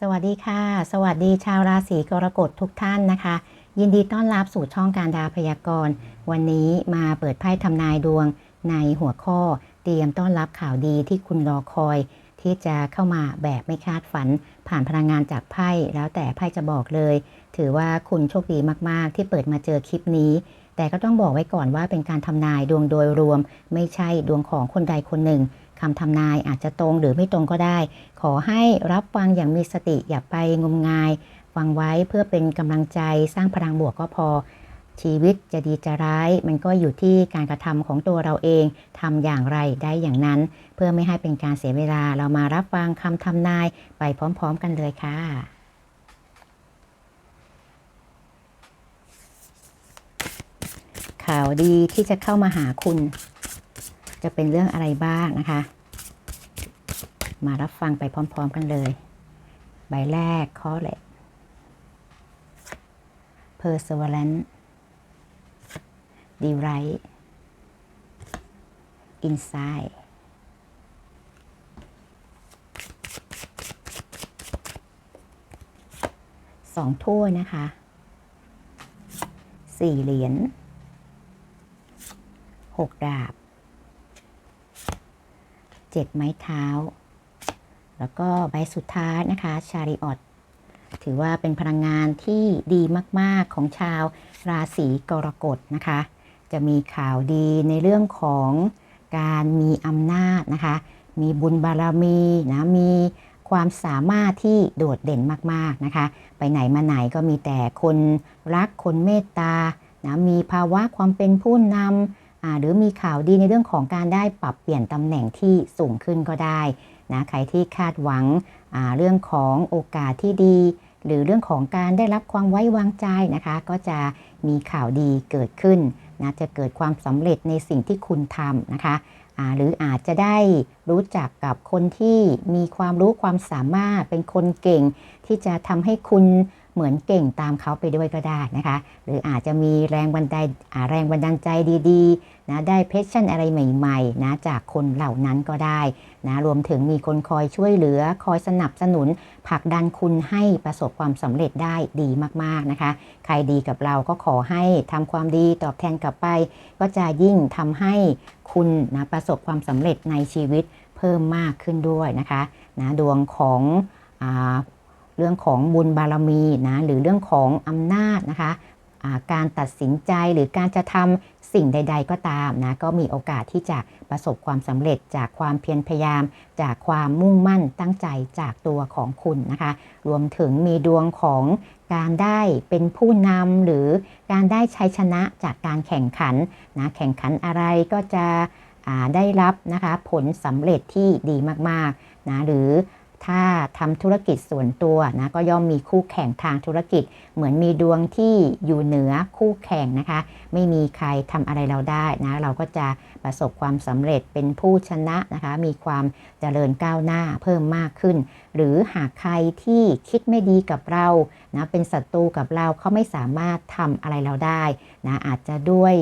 สวัสดีค่ะ สวัสดีชาวราศีกรกฎทุกท่านนะคะ ยินดีต้อนรับสู่ช่องการดาพยากรณ์ วันนี้มาเปิดไพ่ทำนายดวงในหัวข้อ เตรียมต้อนรับข่าวดีที่คุณรอคอย ที่จะเข้ามาแบบไม่คาดฝัน ผ่านพลังงานจากไพ่แล้วแต่ไพ่จะบอกเลย ถือว่าคุณโชคดีมาก ๆ ที่เปิดมาเจอคลิปนี้ แต่ก็ต้องบอกไว้ก่อนว่าเป็นการทำนายดวงโดยรวม ไม่ใช่ดวงของคนใดคนหนึ่ง คำทำนายอาจจะตรงหรือไม่ตรงก็ได้ ขอให้รับฟังอย่างมีสติอย่าไปงมงายฟังไว้เพื่อเป็นกำลังใจสร้างพลังบวกก็พอ ชีวิตจะดีจะร้าย มันก็อยู่ที่การกระทำของตัวเราเองทำอย่างไรได้อย่างนั้น เพื่อไม่ให้เป็นการเสียเวลาเรามารับฟังคำทำนายไปพร้อมๆ กันเลยค่ะข่าวดีที่จะเข้ามาหาคุณ จะเป็นเรื่องอะไรบ้างนะคะ มารับฟังไปพร้อม ๆ กันเลย ใบแรกข้อแหละ perseverance delight insight สองถ้วยนะคะสี่เหรียญหกดาบ เจ็ดไม้เท้า แล้วก็ใบสุดท้ายนะคะ ชาริออตถือว่าเป็นพลังงานที่ดีมาก ๆ ของชาวราศีกรกฎนะคะ จะมีข่าวดีในเรื่องของการมีอำนาจนะคะ มีบุญบารมีนะมีความสามารถที่โดดเด่นมาก ๆ นะคะ ไปไหนมาไหนก็มีแต่คนรักคนเมตตานะมีภาวะความเป็นผู้นำ หรือมีข่าวดีในเรื่องของการได้ปรับเปลี่ยนตำแหน่งที่สูงขึ้นก็ได้นะใครที่คาดหวังเรื่องของโอกาสที่ดี หรือเรื่องของการได้รับความไว้วางใจนะคะ ก็จะมีข่าวดีเกิดขึ้นนะจะเกิดความสำเร็จในสิ่งที่คุณทำนะคะหรืออาจจะได้รู้จักกับคนที่มีความรู้ความสามารถเป็นคนเก่ง ที่จะทำให้คุณ เหมือนเก่งตามเขาไปด้วยก็ได้นะคะ หรืออาจจะมีแรงบันดาลแรงบันดาลใจดีๆนะได้เพชชั่นอะไรใหม่ๆนะจากคนเหล่านั้นก็ได้นะรวมถึงมีคนคอยช่วยเหลือ คอยสนับสนุนผลักดันคุณให้ประสบความสำเร็จได้ดีมากๆนะคะ ใครดีกับเราก็ขอให้ทำความดีตอบแทนกลับไป ก็จะยิ่งทำให้คุณนะประสบความสำเร็จในชีวิตเพิ่มมากขึ้นด้วยนะคะนะดวงของ เรื่องของบุญบารมีนะหรือเรื่องของอำนาจนะคะการตัดสินใจหรือการจะทำสิ่งใด ๆ ก็ตามนะก็มีโอกาสที่จะประสบความสำเร็จจากความเพียรพยายาม จากความมุ่งมั่นตั้งใจจากตัวของคุณนะคะ รวมถึงมีดวงของการได้เป็นผู้นำหรือการได้ชัยชนะจากการแข่งขันนะแข่งขันอะไรก็จะได้รับนะคะผลสำเร็จที่ดีมากๆนะหรือ ถ้าทำธุรกิจส่วนตัวนะก็ย่อมมีคู่แข่งทางธุรกิจ เหมือนมีดวงที่อยู่เหนือคู่แข่งนะคะ ไม่มีใครทำอะไรเราได้นะเราก็จะประสบความสำเร็จเป็นผู้ชนะนะคะ มีความเจริญก้าวหน้าเพิ่มมากขึ้น หรือหากใครที่คิดไม่ดีกับเรานะเป็นศัตรูกับเราเขาไม่สามารถทำอะไรเราได้นะอาจจะด้วย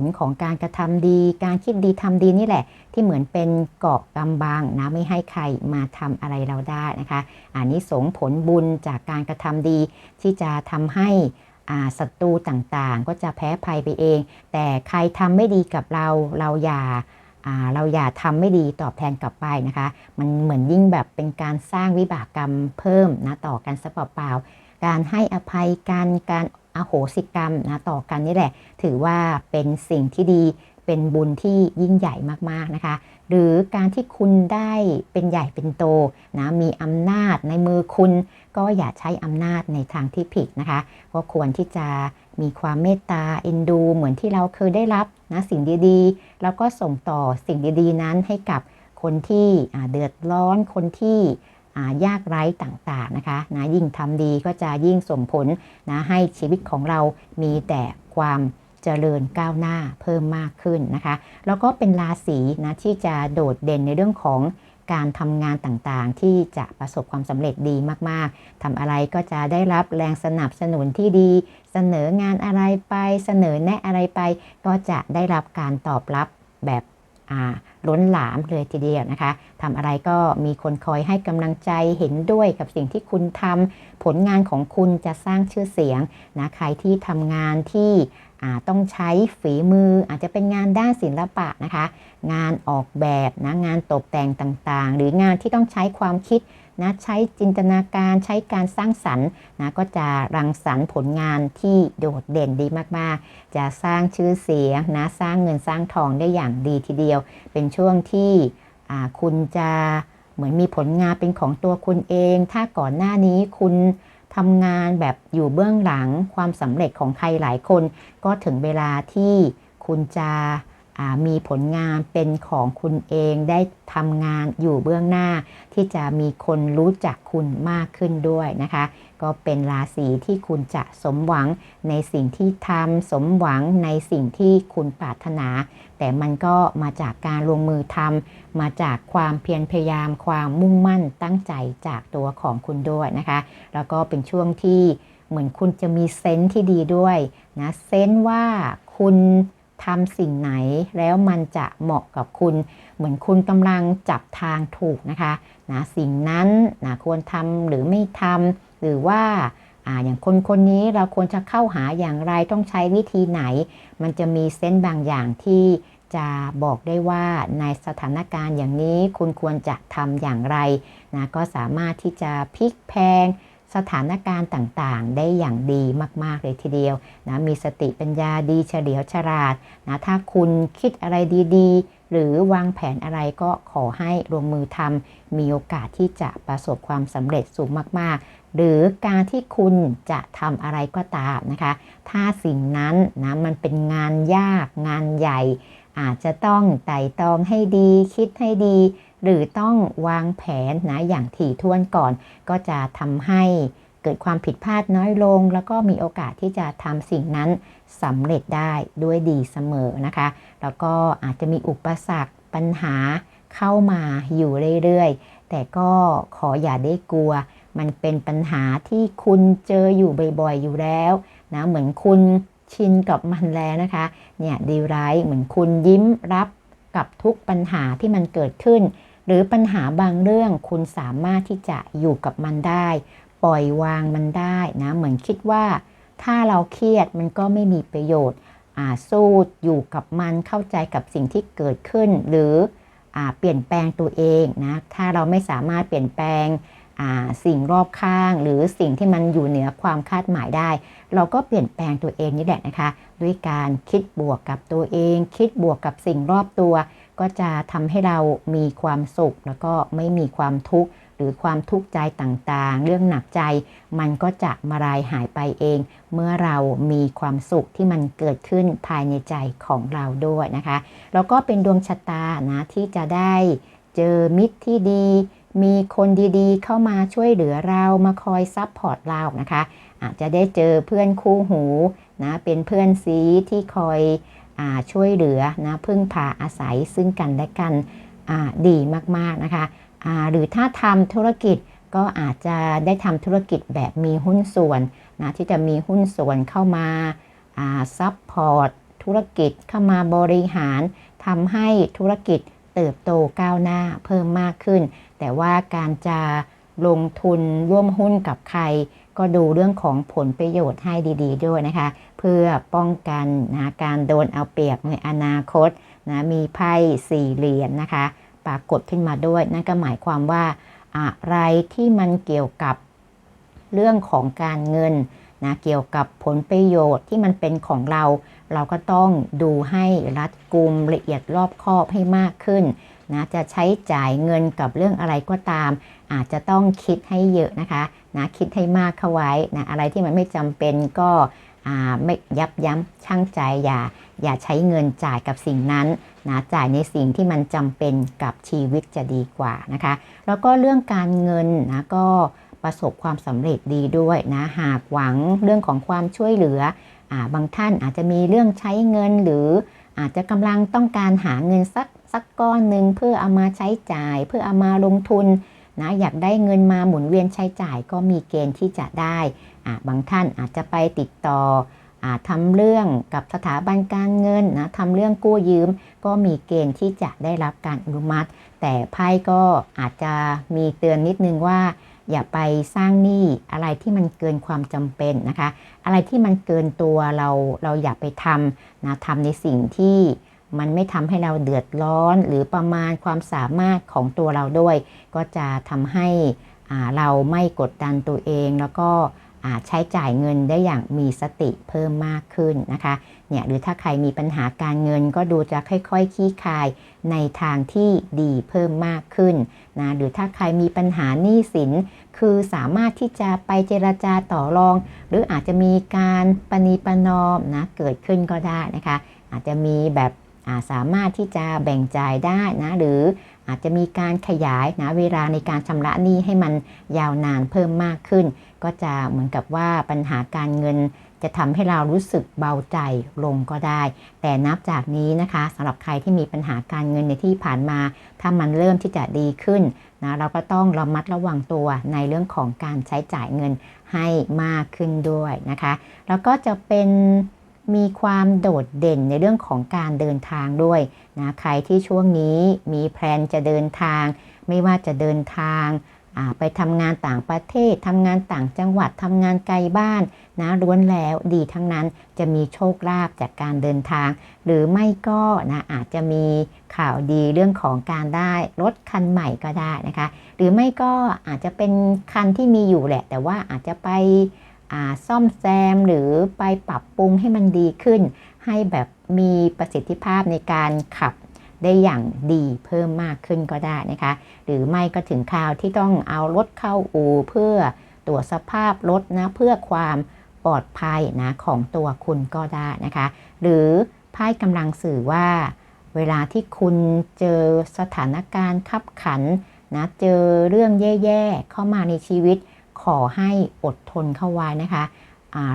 ลของการกระทำดี การคิดดีทำดีนี่แหละ ที่เหมือนเป็นเกาะกำบังนะไม่ให้ใครมาทำอะไรเราได้นะคะอันนี้สงผลบุญจากการกระทำดีที่จะทำให้ศัตรูต่างๆ ก็จะแพ้ภัยไปเอง แต่ใครทำไม่ดีกับเราเราอย่าเราอย่าทำไม่ดีตอบแทนกลับไปนะคะ มันเหมือนยิ่งแบบเป็นการสร้างวิบากกรรมเพิ่มนะต่อกันซะเปล่าๆการให้อภัยกันการ อโหสิกรรมนะต่อกันนี่แหละ ถือว่าเป็นสิ่งที่ดีเป็นบุญที่ยิ่งใหญ่มากๆนะคะ หรือการที่คุณได้เป็นใหญ่เป็นโตนะมีอำนาจในมือคุณ ก็อย่าใช้อำนาจในทางที่ผิดนะคะ ก็ควรที่จะมีความเมตตาเอ็นดู เหมือนที่เราเคยได้รับนะสิ่งดีๆ แล้วก็ส่งต่อสิ่งดีๆ นั้นให้กับคนที่เดือดร้อนคนที่ ยากไร้ต่างๆนะคะนะยิ่งทำดีก็จะยิ่งส่งผลนะให้ชีวิตของเรามีแต่ความเจริญก้าวหน้าเพิ่มมากขึ้นนะคะ แล้วก็เป็นราศีนะที่จะโดดเด่นในเรื่องของการทำงานต่างๆ ที่จะประสบความสำเร็จดีมากๆทำอะไรก็จะได้รับแรงสนับสนุนที่ดี เสนองานอะไรไป เสนอแนะอะไรไป ก็จะได้รับการตอบรับแบบ ล้นหลามเลยทีเดียวนะคะทำอะไรก็มีคนคอยให้กำลังใจเห็นด้วยกับสิ่งที่คุณทำผลงานของคุณจะสร้างชื่อเสียงนะใครที่ทำงานที่ต้องใช้ฝีมืออาจจะเป็นงานด้านศิลปะนะคะ งานออกแบบนะงานตกแต่งต่างๆ หรืองานที่ต้องใช้ความคิด นะใช้จินตนาการใช้การสร้างสรรค์นะก็จะรังสรรค์ผลงานที่โดดเด่นดีมากๆ จะสร้างชื่อเสียงนะสร้างเงินสร้างทองได้อย่างดีทีเดียว เป็นช่วงที่คุณจะเหมือนมีผลงานเป็นของตัวคุณเอง ถ้าก่อนหน้านี้คุณทำงานแบบอยู่เบื้องหลังความสำเร็จของใครหลายคน ก็ถึงเวลาที่คุณจะ มีผลงานเป็นของคุณเองได้ทำงานอยู่เบื้องหน้า ที่จะมีคนรู้จักคุณมากขึ้นด้วยนะคะ ก็เป็นราศีที่คุณจะสมหวังในสิ่งที่ทำสมหวังในสิ่งที่คุณปรารถนา แต่มันก็มาจากการลงมือทำมาจากความเพียรพยายามความมุ่งมั่นตั้งใจจากตัวของคุณด้วยนะคะ แล้วก็เป็นช่วงที่เหมือนคุณจะมีเซนส์ที่ดีด้วยนะเซนส์ว่าคุณ ทำสิ่งไหนแล้วมันจะเหมาะกับคุณ เหมือนคุณกำลังจับทางถูกนะคะนะสิ่งนั้นนะควรทำหรือไม่ทำหรือว่าอ่าอย่างคนคนนี้เราควรจะเข้าหาอย่างไรต้องใช้วิธีไหน มันจะมีเส้นบางอย่างที่จะบอกได้ว่าในสถานการณ์อย่างนี้คุณควรจะทำอย่างไรนะก็สามารถที่จะพลิกแพง สถานการณ์ต่างๆ ได้อย่างดีมาก ๆ เลยทีเดียวนะมีสติปัญญาดีเฉลียวฉลาดนะถ้าคุณคิดอะไรดีๆ หรือวางแผนอะไรก็ขอให้ลงมือทำมีโอกาสที่จะประสบความสำเร็จสูงมาก ๆ หรือการที่คุณจะทำอะไรก็ตามนะคะ ถ้าสิ่งนั้นนะมันเป็นงานยากงานใหญ่ อาจจะต้องไต่ตองให้ดีคิดให้ดี หรือต้องวางแผนนะอย่างถี่ถ้วนก่อน ก็จะทำให้เกิดความผิดพลาดน้อยลง แล้วก็มีโอกาสที่จะทำสิ่งนั้นสำเร็จได้ด้วยดีเสมอนะคะ แล้วก็อาจจะมีอุปสรรคปัญหาเข้ามาอยู่เรื่อยๆ แต่ก็ขออย่าได้กลัว มันเป็นปัญหาที่คุณเจออยู่บ่อยๆ อยู่แล้วนะเหมือนคุณชินกับมันแล้วนะคะ เนี่ยดีไรเหมือนคุณยิ้มรับกับทุกปัญหาที่มันเกิดขึ้น หรือปัญหาบางเรื่องคุณสามารถที่จะอยู่กับมันได้ ปล่อยวางมันได้นะ เหมือนคิดว่า ถ้าเราเครียดมันก็ไม่มีประโยชน์อ่าสู้อยู่กับมันเข้าใจกับสิ่งที่เกิดขึ้น หรืออ่าเปลี่ยนแปลงตัวเองนะถ้าเราไม่สามารถเปลี่ยนแปลงสิ่งรอบข้าง หรือสิ่งที่มันอยู่เหนือความคาดหมายได้ เราก็เปลี่ยนแปลงตัวเองนี่แหละนะคะ ด้วยการคิดบวกกับตัวเอง คิดบวกกับสิ่งรอบตัว ก็จะทำให้เรามีความสุข แล้วก็ไม่มีความทุกข์หรือความทุกข์ใจต่างๆ เรื่องหนักใจ มันก็จะมาลายหายไปเอง เมื่อเรามีความสุขที่มันเกิดขึ้นภายในใจของเราด้วยนะคะแล้วก็เป็นดวงชะตานะที่จะได้เจอมิตรที่ดี มีคนดีๆ เข้ามาช่วยเหลือเรามาคอยซับพอร์ตเรานะคะ อาจจะได้เจอเพื่อนคู่หูนะเป็นเพื่อนซีที่คอย ช่วยเหลือนะพึ่งพาอาศัยซึ่งกันและกันดีมากๆนะคะหรือถ้าทำธุรกิจก็อาจจะได้ทำธุรกิจแบบมีหุ้นส่วนนะที่จะมีหุ้นส่วนเข้ามาซัพพอร์ตธุรกิจเข้ามาบริหารทำให้ธุรกิจเติบโตก้าวหน้าเพิ่มมากขึ้น แต่ว่าการจะลงทุนร่วมหุ้นกับใคร ก็ดูเรื่องของผลประโยชน์ให้ดี ๆ ด้วยนะคะ เพื่อป้องกันนะการโดนเอาเปรียบในอนาคตนะมีไพ่สี่เหรียญนนะคะ ปรากฏขึ้นมาด้วย นั่นก็หมายความว่าอะไรที่มันเกี่ยวกับเรื่องของการเงินนะเกี่ยวกับผลประโยชน์ที่มันเป็นของเรา เราก็ต้องดูให้รัดกุมละเอียดรอบคอบให้มากขึ้นนะจะใช้จ่ายเงินกับเรื่องอะไรก็ตาม อาจจะต้องคิดให้เยอะนะคะ นะคิดให้มากเข้าไว้นะอะไรที่มันไม่จำเป็นก็ไม่ยับยั้งชั่งใจอย่าอย่าใช้เงินจ่ายกับสิ่งนั้นนะจ่ายในสิ่งที่มันจำเป็นกับชีวิตจะดีกว่านะคะ แล้วก็เรื่องการเงินนะก็ประสบความสำเร็จดีด้วยนะหากหวังเรื่องของความช่วยเหลือบางท่านอาจจะมีเรื่องใช้เงินหรืออาจจะกำลังต้องการหาเงินสักสักก้อนหนึ่งเพื่อเอามาใช้จ่าย เพื่อเอามาลงทุน นะอยากได้เงินมาหมุนเวียนใช้จ่ายก็มีเกณฑ์ที่จะได้บางท่านอาจจะไปติดต่ออทำเรื่องกับสถาบันการเงินนะทำเรื่องกู้ยืม ก็มีเกณฑ์ที่จะได้รับการอนุมัติ แต่ไพ่ก็อาจจะมีเตือนนิดนึงว่า อย่าไปสร้างหนี้อะไรที่มันเกินความจำเป็นนะคะ อะไรที่มันเกินตัวเราเราอย่าไปทำนะทำในสิ่งที่ มันไม่ทำให้เราเดือดร้อนหรือประมาณความสามารถของตัวเราด้วย ก็จะทำให้เราไม่กดดันตัวเองแล้วก็ใช้จ่ายเงินได้อย่างมีสติเพิ่มมากขึ้นนะคะเนี่ยหรือถ้าใครมีปัญหาการเงินก็ดูจะค่อยๆคลี่คลายในทางที่ดีเพิ่มมากขึ้นนะหรือถ้าใครมีปัญหาหนี้สิน คือสามารถที่จะไปเจรจาต่อรอง หรืออาจจะมีการปณีประนอมนะเกิดขึ้นก็ได้นะคะ อาจจะมีแบบ สามารถที่จะแบ่งจ่ายได้นะหรืออาจจะมีการขยายนะเวลาในการชำระหนี้ให้มันยาวนานเพิ่มมากขึ้น ก็จะเหมือนกับว่าปัญหาการเงินจะทำให้เรารู้สึกเบาใจลงก็ได้ แต่นับจากนี้นะคะสำหรับใครที่มีปัญหาการเงินในที่ผ่านมา ถ้ามันเริ่มที่จะดีขึ้นนะเราก็ต้องระมัดระวังตัวในเรื่องของการใช้จ่ายเงินให้มากขึ้นด้วยนะคะ แล้วก็จะเป็น มีความโดดเด่นในเรื่องของการเดินทางด้วยนะใครที่ช่วงนี้มีแพลนจะเดินทาง ไม่ว่าจะเดินทางไปทำงานต่างประเทศทำงานต่างจังหวัดทำงานไกลบ้านนะล้วนแล้วดีทั้งนั้นจะมีโชคลาภจากการเดินทาง หรือไม่ก็นะอาจจะมีข่าวดีเรื่องของการได้รถคันใหม่ก็ได้นะคะ หรือไม่ก็อาจจะเป็นคันที่มีอยู่แหละ แต่ว่าอาจจะไป ซ่อมแซมหรือไปปรับปรุงให้มันดีขึ้น ให้แบบมีประสิทธิภาพในการขับได้อย่างดีเพิ่มมากขึ้นก็ได้นะคะ หรือไม่ก็ถึงคราวที่ต้องเอารถเข้าอู่เพื่อตรวจสภาพรถนะเพื่อความปลอดภัยนะของตัวคุณก็ได้นะคะ หรือไพ่กำลังสื่อว่า เวลาที่คุณเจอสถานการณ์ขับขันนะเจอเรื่องแย่ๆเข้ามาในชีวิต ขอให้อดทนเข้าไว้นะคะ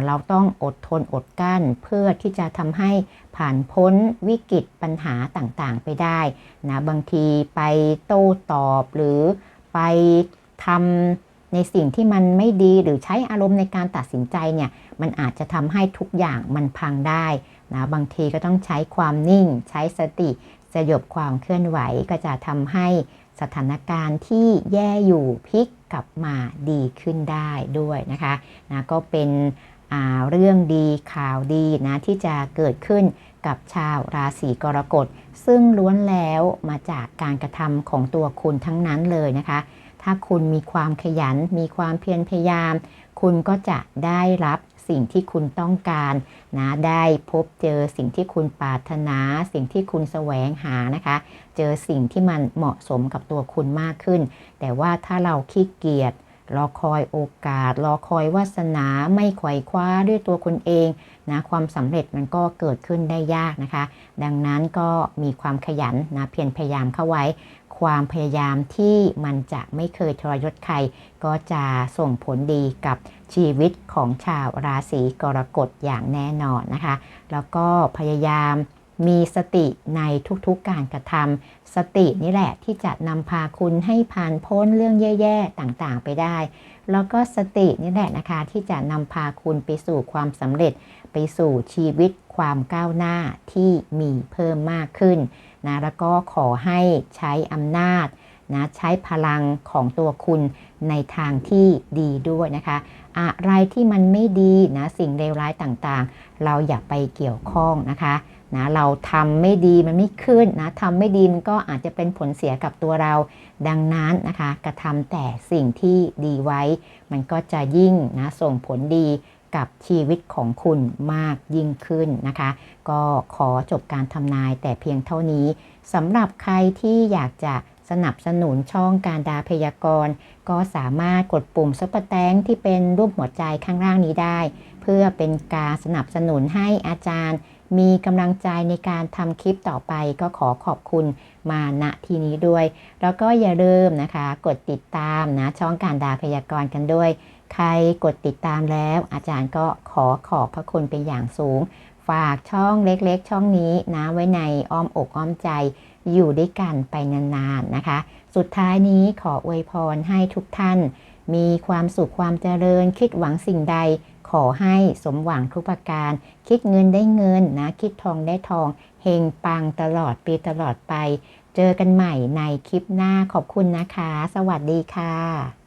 เราต้องอดทนอดกั้นเพื่อที่จะทำให้ผ่านพ้นวิกฤตปัญหาต่างๆไปได้นะบางทีไปโต้ตอบหรือไปทำในสิ่งที่มันไม่ดีหรือใช้อารมณ์ในการตัดสินใจเนี่ยมันอาจจะทำให้ทุกอย่างมันพังได้นะบางทีก็ต้องใช้ความนิ่ง ใช้สติสยบความเคลื่อนไหวก็จะทำให้ สถานการณ์ที่แย่อยู่พลิกกลับมาดีขึ้นได้ด้วยนะคะนะก็เป็นเรื่องดีข่าวดีนะที่จะเกิดขึ้นกับชาวราศีกรกฎ ซึ่งล้วนแล้วมาจากการกระทำของตัวคุณทั้งนั้นเลยนะคะ ถ้าคุณมีความขยันมีความเพียรพยายาม คุณก็จะได้รับ สิ่งที่คุณต้องการนะได้พบเจอสิ่งที่คุณปรารถนา สิ่งที่คุณแสวงหานะคะ เจอสิ่งที่มันเหมาะสมกับตัวคุณมากขึ้น แต่ว่าถ้าเราขี้เกียจ รอคอยโอกาส รอคอยวาสนาไม่ไขว่คว้าด้วยตัวคุณเองนะความสำเร็จมันก็เกิดขึ้นได้ยากนะคะ ดังนั้นก็มีความขยันนะเพียรพยายามเข้าไว้ ความพยายามที่มันจะไม่เคยทรยศใคร ก็จะส่งผลดีกับชีวิตของชาวราศีกรกฎอย่างแน่นอนนะคะ แล้วก็พยายาม มีสติในทุกๆการกระทำสตินี่แหละที่จะนำพาคุณให้ผ่านพ้นเรื่องแย่ๆต่างๆ ไปได้ แล้วก็สตินี่แหละนะคะที่จะนำพาคุณไปสู่ความสำเร็จ ไปสู่ชีวิตความก้าวหน้าที่มีเพิ่มมากขึ้นนะแล้วก็ขอให้ใช้อำนาจนะใช้พลังของตัวคุณในทางที่ดีด้วยนะคะ อะไรที่มันไม่ดีนะสิ่งเลวร้ายต่างๆ เราอย่าไปเกี่ยวข้องนะคะ นะเราทำไม่ดีมันไม่ขึ้นนะทำไม่ดีมันก็อาจจะเป็นผลเสียกับตัวเรา ดังนั้นนะคะกระทำแต่สิ่งที่ดีไว้ มันก็จะยิ่งนะส่งผลดีกับชีวิตของคุณมากยิ่งขึ้นนะคะ ก็ขอจบการทำนายแต่เพียงเท่านี้สำหรับใครที่อยากจะสนับสนุนช่องการดาพยากรณ์ ก็สามารถกดปุ่มซุปเปอร์แตงที่เป็นรูปหัวใจข้างล่างนี้ได้ เพื่อเป็นการสนับสนุนให้อาจารย์ มีกำลังใจในการทำคลิปต่อไปก็ขอขอบคุณมาณที่นี้ด้วย แล้วก็อย่าลืมนะคะ กดติดตามนะช่องการดาพยากรณ์กันด้วย ใครกดติดตามแล้ว อาจารย์ก็ขอขอบพระคุณเป็นอย่างสูง ฝากช่องเล็กๆ ช่องนี้นะไว้ในอ้อมอกอ้อมใจอยู่ด้วยกันไปนานๆนะคะ สุดท้ายนี้ขออวยพรให้ทุกท่าน มีความสุขความเจริญคิดหวังสิ่งใด ขอให้สมหวังทุกประการ คิดเงินได้เงินนะ คิดทองได้ทอง เฮงปังตลอดปีตลอดไป เจอกันใหม่ในคลิปหน้าขอบคุณนะคะ สวัสดีค่ะ